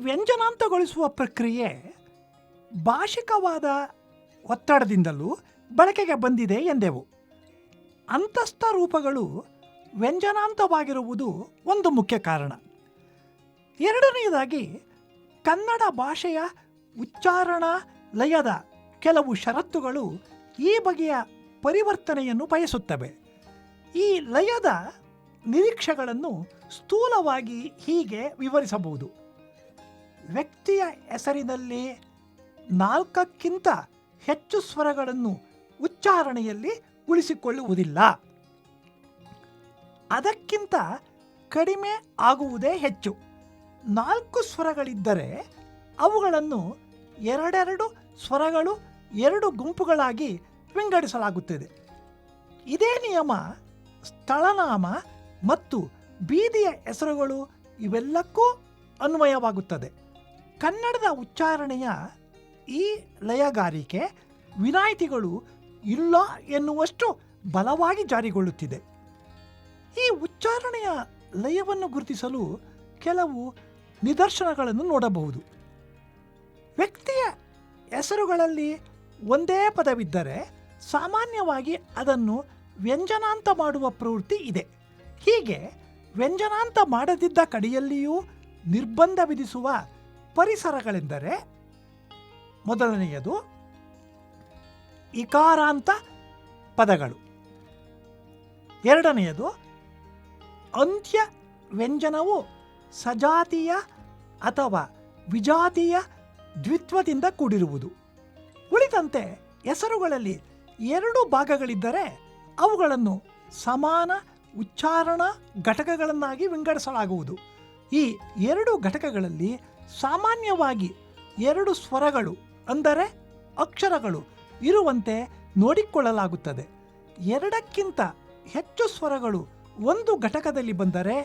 ವ್ಯಂಜನಾಂತಗೊಳಿಸುವ ಪ್ರಕ್ರಿಯೆ ಭಾಷಿಕವಾದ ಒತ್ತಡದಿಂದಲೂ ಬಳಕೆಗೆ ಬಂದಿದೆ ಎಂದೆವು. ಅಂತಸ್ಥ ರೂಪಗಳು ವ್ಯಂಜನಾಂತವಾಗಿರುವುದು ಒಂದು ಮುಖ್ಯ ಕಾರಣ. ಎರಡನೆಯದಾಗಿ ಕನ್ನಡ ಭಾಷೆಯ ಉಚ್ಚಾರಣ ಲಯದ ಕೆಲವು ಷರತ್ತುಗಳು ಈ ಬಗೆಯ ಪರಿವರ್ತನೆಯನ್ನು ಬಯಸುತ್ತವೆ. ಈ ಲಯದ ನಿರೀಕ್ಷೆಗಳನ್ನು ಸ್ಥೂಲವಾಗಿ ಹೀಗೆ ವಿವರಿಸಬಹುದು. ವ್ಯಕ್ತಿಯ ಹೆಸರಿನಲ್ಲಿ ನಾಲ್ಕಕ್ಕಿಂತ ಹೆಚ್ಚು ಸ್ವರಗಳನ್ನು ಉಚ್ಚಾರಣೆಯಲ್ಲಿ ಉಳಿಸಿಕೊಳ್ಳುವುದಿಲ್ಲ. ಅದಕ್ಕಿಂತ ಕಡಿಮೆ ಆಗುವುದೇ ಹೆಚ್ಚು. ನಾಲ್ಕು ಸ್ವರಗಳಿದ್ದರೆ ಅವುಗಳನ್ನು ಎರಡೆರಡು ಸ್ವರಗಳು ಎರಡು ಗುಂಪುಗಳಾಗಿ ವಿಂಗಡಿಸಲಾಗುತ್ತದೆ. ಇದೇ ನಿಯಮ ಸ್ಥಳನಾಮ ಮತ್ತು ಬೀದಿಯ ಹೆಸರುಗಳು ಇವೆಲ್ಲಕ್ಕೂ ಅನ್ವಯವಾಗುತ್ತದೆ. ಕನ್ನಡದ ಉಚ್ಚಾರಣೆಯ ಈ ಲಯಗಾರಿಕೆ ವಿನಾಯಿತಿಗಳು ಇಲ್ಲ ಎನ್ನುವಷ್ಟು ಬಲವಾಗಿ ಜಾರಿಗೊಳ್ಳುತ್ತಿದೆ. ಈ ಉಚ್ಚಾರಣೆಯ ಲಯವನ್ನು ಗುರುತಿಸಲು ಕೆಲವು ನಿದರ್ಶನಗಳನ್ನು ನೋಡಬಹುದು. ವ್ಯಕ್ತಿಯ ಹೆಸರುಗಳಲ್ಲಿ ಒಂದೇ ಪದವಿದ್ದರೆ ಸಾಮಾನ್ಯವಾಗಿ ಅದನ್ನು ವ್ಯಂಜನಾಂತ ಮಾಡುವ ಪ್ರವೃತ್ತಿ ಇದೆ. ಹೀಗೆ ವ್ಯಂಜನಾಂತ ಮಾಡದಿದ್ದ ಕಡೆಯಲ್ಲಿಯೂ ನಿರ್ಬಂಧ ವಿಧಿಸುವ ಪರಿಸರಗಳೆಂದರೆ ಮೊದಲನೆಯದು ಇಕಾರಾಂತ ಪದಗಳು. ಎರಡನೆಯದು ಅಂತ್ಯ ವ್ಯಂಜನವು ಸಜಾತಿಯ ಅಥವಾ ವಿಜಾತಿಯ ದ್ವಿತ್ವದಿಂದ ಕೂಡಿರುವುದು. ಉಳಿದಂತೆ ಹೆಸರುಗಳಲ್ಲಿ ಎರಡು ಭಾಗಗಳಿದ್ದರೆ ಅವುಗಳನ್ನು ಸಮಾನ ಉಚ್ಚಾರಣ ಘಟಕಗಳನ್ನಾಗಿ ವಿಂಗಡಿಸಲಾಗುವುದು. ಈ ಎರಡು ಘಟಕಗಳಲ್ಲಿ ಸಾಮಾನ್ಯವಾಗಿ ಎರಡು ಸ್ವರಗಳು, ಅಂದರೆ ಅಕ್ಷರಗಳು ಇರುವಂತೆ ನೋಡಿಕೊಳ್ಳಲಾಗುತ್ತದೆ. ಎರಡಕ್ಕಿಂತ ಹೆಚ್ಚು ಸ್ವರಗಳು ಒಂದು ಘಟಕದಲ್ಲಿ ಬಂದರೆ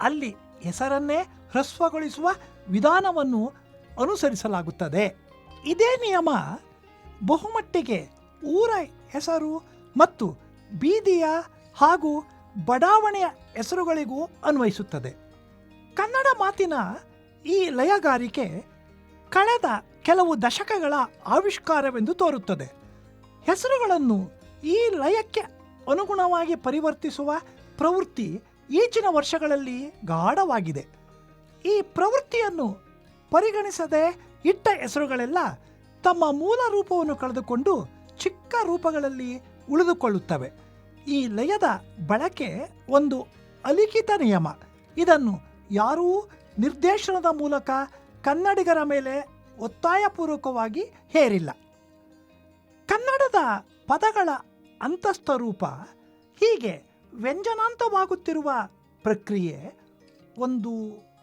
ಅಲ್ಲಿ ಹೆಸರನ್ನೇ ಹ್ರಸ್ವಗೊಳಿಸುವ ವಿಧಾನವನ್ನು ಅನುಸರಿಸಲಾಗುತ್ತದೆ. ಇದೇ ನಿಯಮ ಬಹುಮಟ್ಟಿಗೆ ಊರ ಹೆಸರು ಮತ್ತು ಬೀದಿಯ ಹಾಗೂ ಬಡಾವಣೆಯ ಹೆಸರುಗಳಿಗೂ ಅನ್ವಯಿಸುತ್ತದೆ. ಕನ್ನಡ ಮಾತಿನ ಈ ಲಯಗಾರಿಕೆ ಕಳೆದ ಕೆಲವು ದಶಕಗಳ ಆವಿಷ್ಕಾರವೆಂದು ತೋರುತ್ತದೆ. ಹೆಸರುಗಳನ್ನು ಈ ಲಯಕ್ಕೆ ಅನುಗುಣವಾಗಿ ಪರಿವರ್ತಿಸುವ ಪ್ರವೃತ್ತಿ ಈಚಿನ ವರ್ಷಗಳಲ್ಲಿ ಗಾಢವಾಗಿದೆ. ಈ ಪ್ರವೃತ್ತಿಯನ್ನು ಪರಿಗಣಿಸದೆ ಇಟ್ಟ ಹೆಸರುಗಳೆಲ್ಲ ತಮ್ಮ ಮೂಲ ರೂಪವನ್ನು ಕಳೆದುಕೊಂಡು ಚಿಕ್ಕ ರೂಪಗಳಲ್ಲಿ ಉಳಿದುಕೊಳ್ಳುತ್ತವೆ. ಈ ಲಯದ ಬಳಕೆ ಒಂದು ಅಲಿಖಿತ ನಿಯಮ. ಇದನ್ನು ಯಾರೂ ನಿರ್ದೇಶನದ ಮೂಲಕ ಕನ್ನಡಿಗರ ಮೇಲೆ ಒತ್ತಾಯಪೂರ್ವಕವಾಗಿ ಹೇರಿಲ್ಲ. ಕನ್ನಡದ ಪದಗಳ ಅಂತಸ್ಥ ರೂಪ ಹೀಗೆ ವ್ಯಂಜನಾಂತವಾಗುತ್ತಿರುವ ಪ್ರಕ್ರಿಯೆ ಒಂದು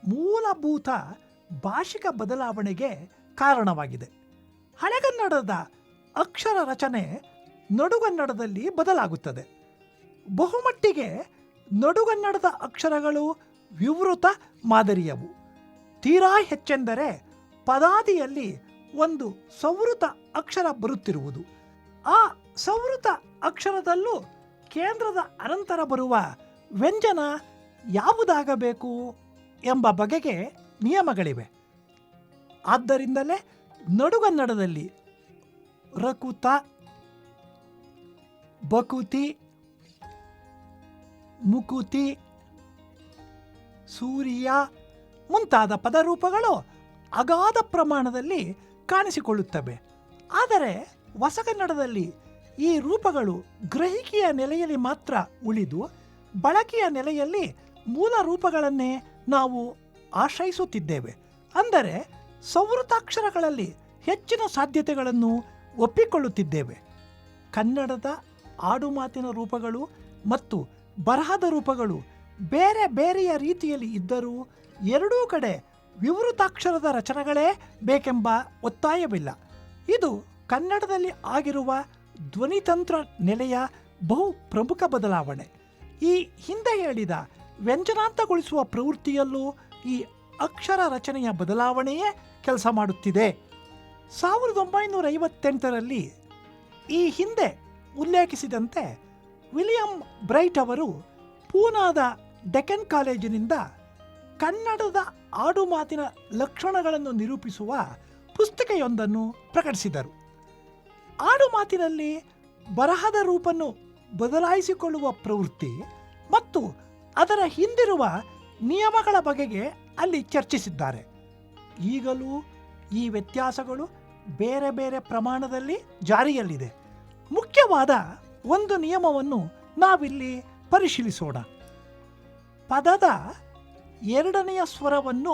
ಮೂಲಭೂತ ಭಾಷಿಕ ಬದಲಾವಣೆಗೆ ಕಾರಣವಾಗಿದೆ. ಹಳೆಗನ್ನಡದ ಅಕ್ಷರ ರಚನೆ ನಡುಗನ್ನಡದಲ್ಲಿ ಬದಲಾಗುತ್ತದೆ. ಬಹುಮಟ್ಟಿಗೆ ನಡುಗನ್ನಡದ ಅಕ್ಷರಗಳು ವಿವೃತ ಮಾದರಿಯವು. ತೀರಾ ಹೆಚ್ಚೆಂದರೆ ಪದಾದಿಯಲ್ಲಿ ಒಂದು ಸಂವೃತ ಅಕ್ಷರ ಬರುತ್ತಿರುವುದು. ಆ ಸಂವೃತ ಅಕ್ಷರದಲ್ಲೂ ಕೇಂದ್ರದ ಅನಂತರ ಬರುವ ವ್ಯಂಜನ ಯಾವುದಾಗಬೇಕು ಎಂಬ ಬಗೆಗೆ ನಿಯಮಗಳಿವೆ. ಆದ್ದರಿಂದಲೇ ನಡುಗನ್ನಡದಲ್ಲಿ ರಕುತ, ಬಕುತಿ, ಮುಕುತಿ ಸೂರ್ಯ ಮುಂತಾದ ಪದರೂಪಗಳು ಅಗಾಧ ಪ್ರಮಾಣದಲ್ಲಿ ಕಾಣಿಸಿಕೊಳ್ಳುತ್ತವೆ. ಆದರೆ ಹೊಸಗನ್ನಡದಲ್ಲಿ ಈ ರೂಪಗಳು ಗ್ರಹಿಕೆಯ ನೆಲೆಯಲ್ಲಿ ಮಾತ್ರ ಉಳಿದು ಬಳಕೆಯ ನೆಲೆಯಲ್ಲಿ ಮೂಲ ರೂಪಗಳನ್ನೇ ನಾವು ಆಶ್ರಯಿಸುತ್ತಿದ್ದೇವೆ. ಅಂದರೆ ಸಂವೃತಾಕ್ಷರಗಳಲ್ಲಿ ಹೆಚ್ಚಿನ ಸಾಧ್ಯತೆಗಳನ್ನು ಒಪ್ಪಿಕೊಳ್ಳುತ್ತಿದ್ದೇವೆ. ಕನ್ನಡದ ಆಡುಮಾತಿನ ರೂಪಗಳು ಮತ್ತು ಬರಹದ ರೂಪಗಳು ಬೇರೆ ಬೇರೆಯ ರೀತಿಯಲ್ಲಿ ಇದ್ದರೂ ಎರಡೂ ಕಡೆ ವಿವೃತಾಕ್ಷರದ ರಚನೆಗಳೇ ಬೇಕೆಂಬ ಒತ್ತಾಯವಿಲ್ಲ. ಇದು ಕನ್ನಡದಲ್ಲಿ ಆಗಿರುವ ಧ್ವನಿತಂತ್ರ ನೆಲೆಯ ಬಹು ಪ್ರಮುಖ ಬದಲಾವಣೆ. ಈ ಹಿಂದೆ ಹೇಳಿದ ವ್ಯಂಜನಾಂತಗೊಳಿಸುವ ಪ್ರವೃತ್ತಿಯಲ್ಲೂ ಈ ಅಕ್ಷರ ರಚನೆಯ ಬದಲಾವಣೆಯೇ ಕೆಲಸ ಮಾಡುತ್ತಿದೆ. ಸಾವಿರದ ಒಂಬೈನೂರ ಐವತ್ತೆಂಟರಲ್ಲಿ ಈ ಹಿಂದೆ ಉಲ್ಲೇಖಿಸಿದಂತೆ ವಿಲಿಯಂ ಬ್ರೈಟ್ ಅವರು ಪೂನಾದ ಡೆಕನ್ ಕಾಲೇಜಿನಿಂದ ಕನ್ನಡದ ಆಡುಮಾತಿನ ಲಕ್ಷಣಗಳನ್ನು ನಿರೂಪಿಸುವ ಪುಸ್ತಕೆಯೊಂದನ್ನು ಪ್ರಕಟಿಸಿದರು. ಆಡುಮಾತಿನಲ್ಲಿ ಬರಹದ ರೂಪನ್ನು ಬದಲಾಯಿಸಿಕೊಳ್ಳುವ ಪ್ರವೃತ್ತಿ ಮತ್ತು ಅದರ ಹಿಂದಿರುವ ನಿಯಮಗಳ ಬಗೆಗೆ ಅಲ್ಲಿ ಚರ್ಚಿಸಿದ್ದಾರೆ. ಈಗಲೂ ಈ ವ್ಯತ್ಯಾಸಗಳು ಬೇರೆ ಬೇರೆ ಪ್ರಮಾಣದಲ್ಲಿ ಜಾರಿಯಲ್ಲಿದೆ. ಮುಖ್ಯವಾದ ಒಂದು ನಿಯಮವನ್ನು ನಾವಿಲ್ಲಿ ಪರಿಶೀಲಿಸೋಣ. ಪದದ ಎರಡನೆಯ ಸ್ವರವನ್ನು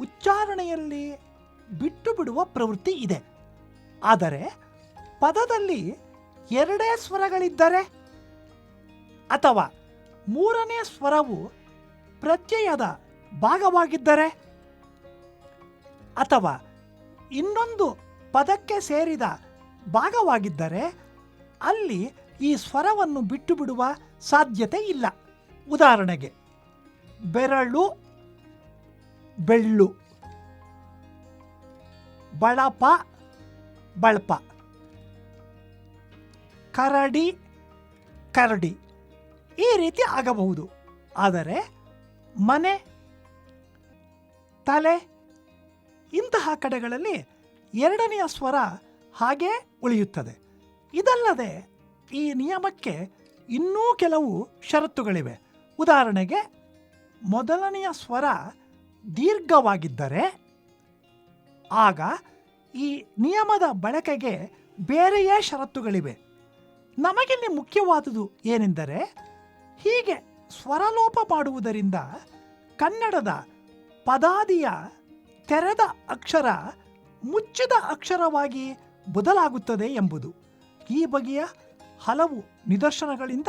ಉಚ್ಚಾರಣೆಯಲ್ಲಿ ಬಿಟ್ಟು ಬಿಡುವ ಪ್ರವೃತ್ತಿ ಇದೆ. ಆದರೆ ಪದದಲ್ಲಿ ಎರಡೇ ಸ್ವರಗಳಿದ್ದರೆ ಅಥವಾ ಮೂರನೇ ಸ್ವರವು ಪ್ರತ್ಯಯದ ಭಾಗವಾಗಿದ್ದರೆ ಅಥವಾ ಇನ್ನೊಂದು ಪದಕ್ಕೆ ಸೇರಿದ ಭಾಗವಾಗಿದ್ದರೆ ಅಲ್ಲಿ ಈ ಸ್ವರವನ್ನು ಬಿಟ್ಟು ಬಿಡುವ ಸಾಧ್ಯತೆ ಇಲ್ಲ. ಉದಾಹರಣೆಗೆ ಬೆರಳು, ಬೆಳ್ಳು. ಬಳಪ ಬಳಪ. ಕರಡಿ ಕರಡಿ. ಈ ರೀತಿ ಆಗಬಹುದು. ಆದರೆ ಮನೆ, ತಲೆ, ಇಂತಹ ಕಡೆಗಳಲ್ಲಿ ಎರಡನೆಯ ಸ್ವರ ಹಾಗೇ ಉಳಿಯುತ್ತದೆ. ಇದಲ್ಲದೆ ಈ ನಿಯಮಕ್ಕೆ ಇನ್ನೂ ಕೆಲವು ಷರತ್ತುಗಳಿವೆ. ಉದಾಹರಣೆಗೆ ಮೊದಲನೆಯ ಸ್ವರ ದೀರ್ಘವಾಗಿದ್ದರೆ ಆಗ ಈ ನಿಯಮದ ಬಳಕೆಗೆ ಬೇರೆಯೇ ಷರತ್ತುಗಳಿವೆ. ನಮಗಿಲ್ಲಿ ಮುಖ್ಯವಾದುದು ಏನೆಂದರೆ ಹೀಗೆ ಸ್ವರಲೋಪ ಮಾಡುವುದರಿಂದ ಕನ್ನಡದ ಪದಾದಿಯ ತೆರೆದ ಅಕ್ಷರ ಮುಚ್ಚಿದ ಅಕ್ಷರವಾಗಿ ಬದಲಾಗುತ್ತದೆ ಎಂಬುದು. ಈ ಬಗೆಯ ಹಲವು ನಿದರ್ಶನಗಳಿಂದ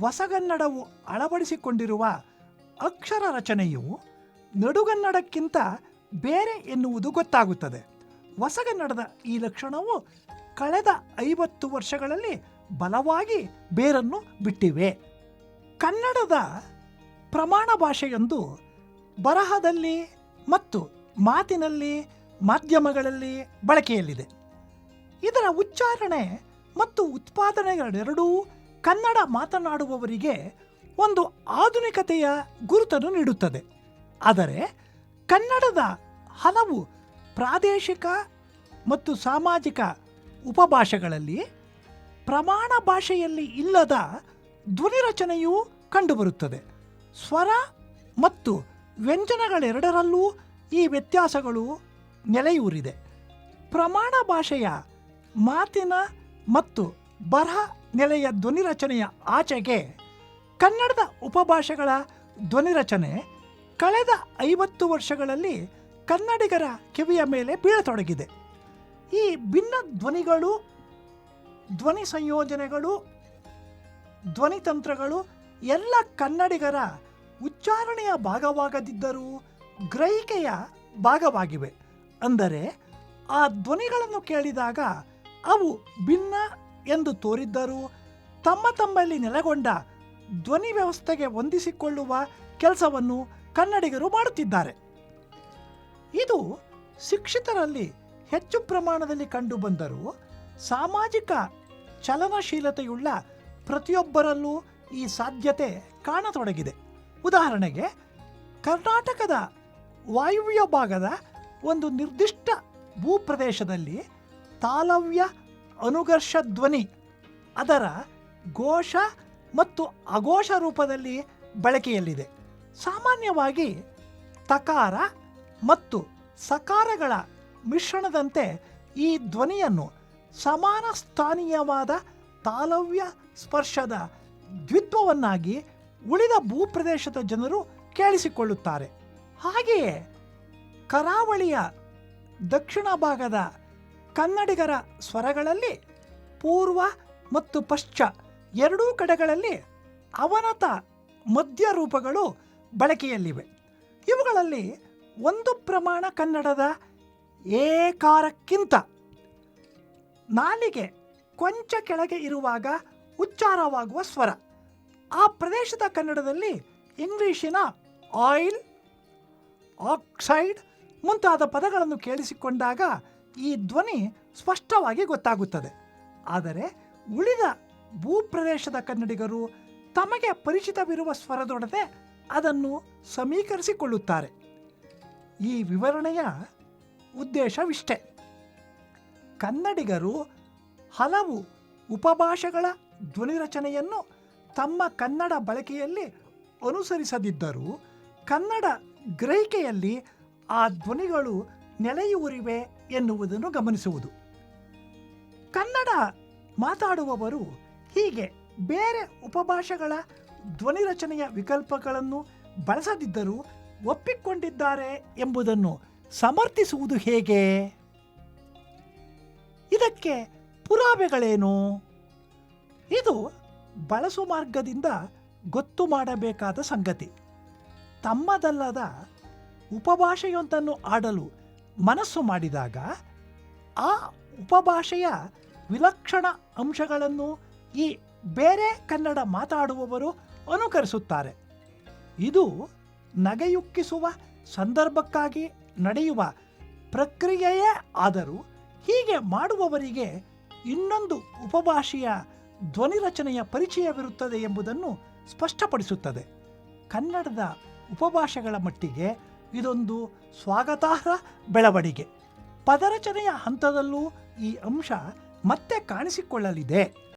ಹೊಸಗನ್ನಡವು ಅಳವಡಿಸಿಕೊಂಡಿರುವ ಅಕ್ಷರ ರಚನೆಯು ನಡುಗನ್ನಡಕ್ಕಿಂತ ಬೇರೆ ಎನ್ನುವುದು ಗೊತ್ತಾಗುತ್ತದೆ. ಹೊಸಗನ್ನಡದ ಈ ಲಕ್ಷಣವು ಕಳೆದ ಐವತ್ತು ವರ್ಷಗಳಲ್ಲಿ ಬಲವಾಗಿ ಬೇರನ್ನು ಬಿಟ್ಟಿವೆ. ಕನ್ನಡದ ಪ್ರಮಾಣ ಭಾಷೆಯೊಂದು ಬರಹದಲ್ಲಿ ಮತ್ತು ಮಾತಿನಲ್ಲಿ, ಮಾಧ್ಯಮಗಳಲ್ಲಿ ಬಳಕೆಯಲ್ಲಿದೆ. ಇದರ ಉಚ್ಚಾರಣೆ ಮತ್ತು ಉತ್ಪಾದನೆಗಳೆರಡೂ ಕನ್ನಡ ಮಾತನಾಡುವವರಿಗೆ ಒಂದು ಆಧುನಿಕತೆಯ ಗುರುತನ್ನು ನೀಡುತ್ತದೆ. ಆದರೆ ಕನ್ನಡದ ಹಲವು ಪ್ರಾದೇಶಿಕ ಮತ್ತು ಸಾಮಾಜಿಕ ಉಪಭಾಷೆಗಳಲ್ಲಿ ಪ್ರಮಾಣ ಭಾಷೆಯಲ್ಲಿ ಇಲ್ಲದ ಧ್ವನಿ ರಚನೆಯೂ ಕಂಡುಬರುತ್ತದೆ. ಸ್ವರ ಮತ್ತು ವ್ಯಂಜನಗಳೆರಡರಲ್ಲೂ ಈ ವ್ಯತ್ಯಾಸಗಳು ನೆಲೆಯೂರಿದೆ. ಪ್ರಮಾಣ ಭಾಷೆಯ ಮಾತಿನ ಮತ್ತು ಬರಹ ನೆಲೆಯ ಧ್ವನಿ ರಚನೆಯ ಆಚೆಗೆ ಕನ್ನಡದ ಉಪಭಾಷೆಗಳ ಧ್ವನಿ ರಚನೆ ಕಳೆದ ಐವತ್ತು ವರ್ಷಗಳಲ್ಲಿ ಕನ್ನಡಿಗರ ಕಿವಿಯ ಮೇಲೆ ಬೀಳತೊಡಗಿದೆ. ಈ ಭಿನ್ನ ಧ್ವನಿಗಳು, ಧ್ವನಿ ಸಂಯೋಜನೆಗಳು ಧ್ವನಿತಂತ್ರಗಳು ಎಲ್ಲ ಕನ್ನಡಿಗರ ಉಚ್ಚಾರಣೆಯ ಭಾಗವಾಗದಿದ್ದರೂ ಗ್ರಹಿಕೆಯ ಭಾಗವಾಗಿವೆ. ಅಂದರೆ ಆ ಧ್ವನಿಗಳನ್ನು ಕೇಳಿದಾಗ ಅವು ಭಿನ್ನ ಎಂದು ತೋರಿದ್ದರೂ ತಮ್ಮ ತಮ್ಮಲ್ಲಿ ನೆಲೆಗೊಂಡ ಧ್ವನಿ ವ್ಯವಸ್ಥೆಗೆ ಹೊಂದಿಸಿಕೊಳ್ಳುವ ಕೆಲಸವನ್ನು ಕನ್ನಡಿಗರು ಮಾಡುತ್ತಿದ್ದಾರೆ. ಇದು ಶಿಕ್ಷಿತರಲ್ಲಿ ಹೆಚ್ಚು ಪ್ರಮಾಣದಲ್ಲಿ ಕಂಡುಬಂದರೂ ಸಾಮಾಜಿಕ ಚಲನಶೀಲತೆಯುಳ್ಳ ಪ್ರತಿಯೊಬ್ಬರಲ್ಲೂ ಈ ಸಾಧ್ಯತೆ ಕಾಣತೊಡಗಿದೆ. ಉದಾಹರಣೆಗೆ, ಕರ್ನಾಟಕದ ವಾಯುವ್ಯ ಭಾಗದ ಒಂದು ನಿರ್ದಿಷ್ಟ ಭೂಪ್ರದೇಶದಲ್ಲಿ ತಾಲವ್ಯ ಅನುಘರ್ಷ ಧ್ವನಿ ಅದರ ಘೋಷ ಮತ್ತು ಅಘೋಷ ರೂಪದಲ್ಲಿ ಬಳಕೆಯಲ್ಲಿದೆ. ಸಾಮಾನ್ಯವಾಗಿ ತಕಾರ ಮತ್ತು ಸಕಾರಗಳ ಮಿಶ್ರಣದಂತೆ ಈ ಧ್ವನಿಯನ್ನು ಸಮಾನ ಸ್ಥಾನೀಯವಾದ ತಾಲವ್ಯ ಸ್ಪರ್ಶದ ದ್ವಿತ್ವವನ್ನಾಗಿ ಉಳಿದ ಭೂಪ್ರದೇಶದ ಜನರು ಕೇಳಿಸಿಕೊಳ್ಳುತ್ತಾರೆ. ಹಾಗೆಯೇ ಕರಾವಳಿಯ ದಕ್ಷಿಣ ಭಾಗದ ಕನ್ನಡಿಗರ ಸ್ವರಗಳಲ್ಲಿ ಪೂರ್ವ ಮತ್ತು ಪಶ್ಚ ಎರಡೂ ಕಡೆಗಳಲ್ಲಿ ಅವನತ ಮಧ್ಯ ರೂಪಗಳು ಬಳಕೆಯಲ್ಲಿವೆ. ಇವುಗಳಲ್ಲಿ ಒಂದು ಪ್ರಮಾಣ ಕನ್ನಡದ ಏಕಾರಕ್ಕಿಂತ. ನಾಲಿಗೆ ಕೊಂಚ ಕೆಳಗೆ ಇರುವಾಗ ಉಚ್ಚಾರವಾಗುವ ಸ್ವರ. ಆ ಪ್ರದೇಶದ ಕನ್ನಡದಲ್ಲಿ ಇಂಗ್ಲೀಷಿನ ಆಯಿಲ್, ಆಕ್ಸೈಡ್ ಮುಂತಾದ ಪದಗಳನ್ನು ಕೇಳಿಸಿಕೊಂಡಾಗ ಈ ಧ್ವನಿ ಸ್ಪಷ್ಟವಾಗಿ ಗೊತ್ತಾಗುತ್ತದೆ. ಆದರೆ ಉಳಿದ ಭೂಪ್ರದೇಶದ ಕನ್ನಡಿಗರು ತಮಗೆ ಪರಿಚಿತವಿರುವ ಸ್ವರದೊಡನೆ ಅದನ್ನು ಸಮೀಕರಿಸಿಕೊಳ್ಳುತ್ತಾರೆ. ಈ ವಿವರಣೆಯ ಉದ್ದೇಶವಿಷ್ಟೆ. ಕನ್ನಡಿಗರು ಹಲವು ಉಪಭಾಷೆಗಳ ಧ್ವನಿರಚನೆಯನ್ನು ತಮ್ಮ ಕನ್ನಡ ಬಳಕೆಯಲ್ಲಿ ಅನುಸರಿಸದಿದ್ದರೂ ಕನ್ನಡ ಗ್ರಹಿಕೆಯಲ್ಲಿ ಆ ಧ್ವನಿಗಳು ನೆಲೆಯೂರಿವೆ ಎನ್ನುವುದನ್ನು ಗಮನಿಸುವುದು. ಕನ್ನಡ ಮಾತಾಡುವವರು ಹೀಗೆ ಬೇರೆ ಉಪಭಾಷೆಗಳ ಧ್ವನಿರಚನೆಯ ವಿಕಲ್ಪಗಳನ್ನು ಬಳಸದಿದ್ದರೂ ಒಪ್ಪಿಕೊಂಡಿದ್ದಾರೆ ಎಂಬುದನ್ನು ಸಮರ್ಥಿಸುವುದು ಹೇಗೆ? ಇದಕ್ಕೆ ಪುರಾವೆಗಳೇನು? ಇದು ಬಳಸು ಮಾರ್ಗದಿಂದ ಗೊತ್ತು ಮಾಡಬೇಕಾದ ಸಂಗತಿ. ತಮ್ಮದಲ್ಲದ ಉಪಭಾಷೆಯೊಂದನ್ನು ಆಡಲು ಮನಸ್ಸು ಮಾಡಿದಾಗ ಆ ಉಪಭಾಷೆಯ ವಿಲಕ್ಷಣ ಅಂಶಗಳನ್ನು ಈ ಬೇರೆ ಕನ್ನಡ ಮಾತಾಡುವವರು ಅನುಕರಿಸುತ್ತಾರೆ. ಇದು ನಗೆಯುಕ್ಕಿಸುವ ಸಂದರ್ಭಕ್ಕಾಗಿ ನಡೆಯುವ ಪ್ರಕ್ರಿಯೆಯೇ ಆದರೂ ಹೀಗೆ ಮಾಡುವವರಿಗೆ ಇನ್ನೊಂದು ಉಪಭಾಷೆಯ ಧ್ವನಿರಚನೆಯ ಪರಿಚಯವಿರುತ್ತದೆ ಎಂಬುದನ್ನು ಸ್ಪಷ್ಟಪಡಿಸುತ್ತದೆ. ಕನ್ನಡದ ಉಪಭಾಷೆಗಳ ಮಟ್ಟಿಗೆ ಇದೊಂದು ಸ್ವಾಗತಾರ್ಹ ಬೆಳವಣಿಗೆ. ಪದರಚನೆಯ ಹಂತದಲ್ಲೂ ಈ ಅಂಶ ಮತ್ತೆ ಕಾಣಿಸಿಕೊಳ್ಳಲಿದೆ.